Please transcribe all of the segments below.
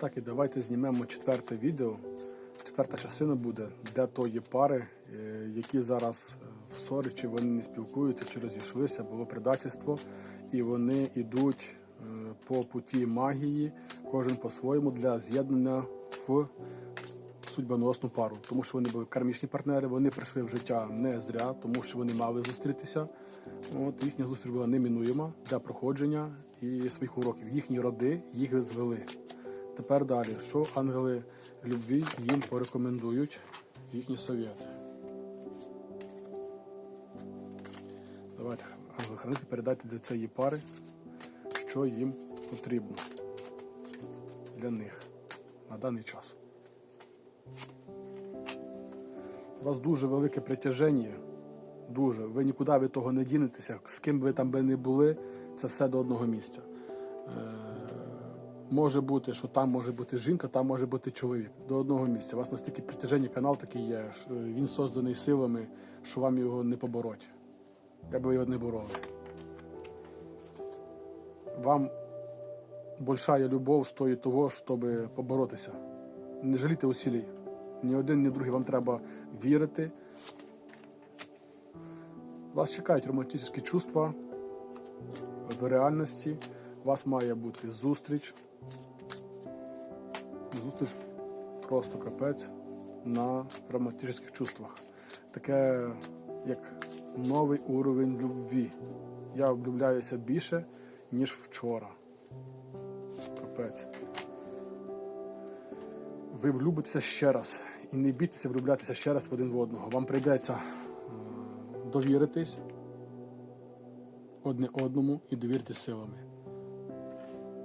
Так, і давайте знімемо четверте відео. Четверта частина буде, де то є пари, е, які зараз е, в ссорі, чи вони не спілкуються, чи розійшлися, було предательство, і вони йдуть е, по путі магії, кожен по-своєму для з'єднання в судьбоносну пару, тому що вони були кармічні партнери, вони прийшли в життя не зря, тому що вони мали зустрітися. От їхня зустріч була неминуєма для проходження і своїх уроків. Їхні роди їх звели. Тепер далі, що ангели любві їм порекомендують їхні совєти. Давайте, ангели хранити, передайте для цієї пари, що їм потрібно для них на даний час. У вас дуже велике притяження. Дуже. Ви нікуди від того не дінетеся. З ким ви там би не були, це все до одного місця. Е, може бути, що там може бути жінка, там може бути чоловік. До одного місця. У вас настільки притяження канал такий є. Він созданий силами, що вам його не побороть. Як би його не бороли. Вам большая любов стоїть того, щоб поборотися. Не жалійте усілій. Ні один, ні другий вам треба вірити. Вас чекають романтичні чувства в реальності. У вас має бути зустріч. Зустріч просто капець на романтичних чувствах. Таке як новий уровень любві. Я влюбляюся більше, ніж вчора. Капець. Ви влюбитеся ще раз і не бійтеся влюблятися ще раз один в одного. Вам прийдеться довіритись одне одному і довіритись силами.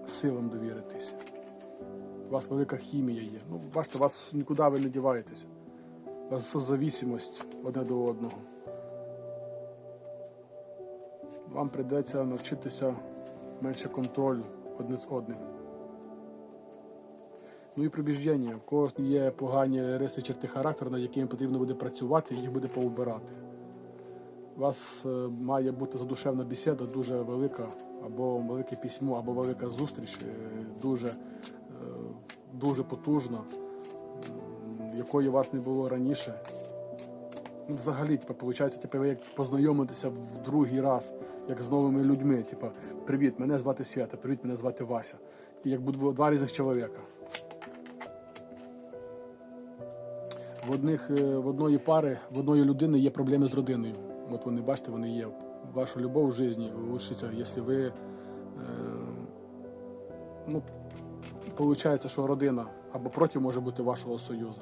Силам довіритись. У вас велика хімія є. Ну, бачите, вас нікуди ви не діваєтеся. У вас созавісимость одне до одного. Вам прийдеться навчитися менше контролю одне з одним. Ну і пробіждення. У когось є погані риси черти характеру, над якими потрібно буде працювати і їх буде поубирати. У вас е, має бути задушевна бесіда дуже велика, або велике письмо, або велика зустріч, е, дуже, е, дуже потужна, якої у вас не було раніше. Ну, взагалі, типу, виходить, типу, як познайомитися в другий раз, як з новими людьми. Типу, привіт, мене звати Свята, привіт, мене звати Вася. І як будуть два різних чоловіка. В одних в одної пари, в одної людини є проблеми з родиною. От вони бачите, вони є. Ваша любов в житті улучшиться, якщо ви. Е, ну, виходить, що родина або проти може бути вашого союзу.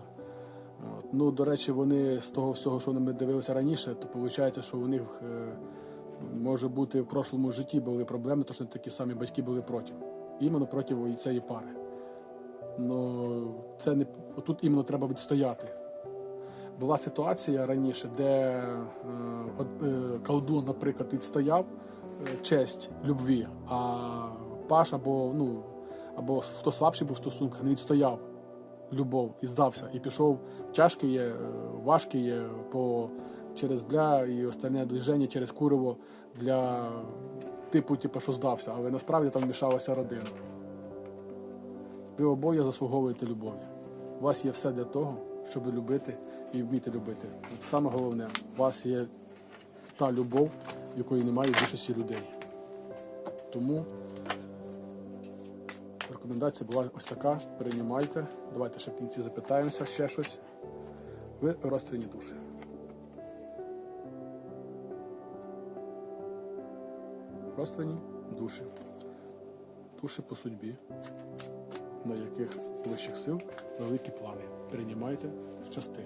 От. Ну, до речі, вони з того всього, що ми дивилися раніше, то виходить, що у них е, може бути в прошлому житті були проблеми, то що такі самі батьки були проти. Іменно проти цієї пари. Ну, це не тут іменно треба відстояти. Була ситуація раніше, де е, е, колдун, наприклад, відстояв е, честь любві, а Паш або ну, або хто слабший був в стосунках, не відстояв любов і здався, і пішов тяжкий є, важкий є по через бля і остальне движення через куриво для типу, типу, що здався, але насправді там мішалася родина. Ви обоє заслуговуєте любові. У вас є все для того, щоб любити і вміти любити. Саме головне, у вас є та любов, якої немає в більшості людей. Тому рекомендація була ось така. Переймайте. Давайте ще в кінці запитаємося ще щось. Ви розстріляні душі. Розстріляні душі. Душі по судьбі на яких вищих сил великі плани. Приймайте щасти.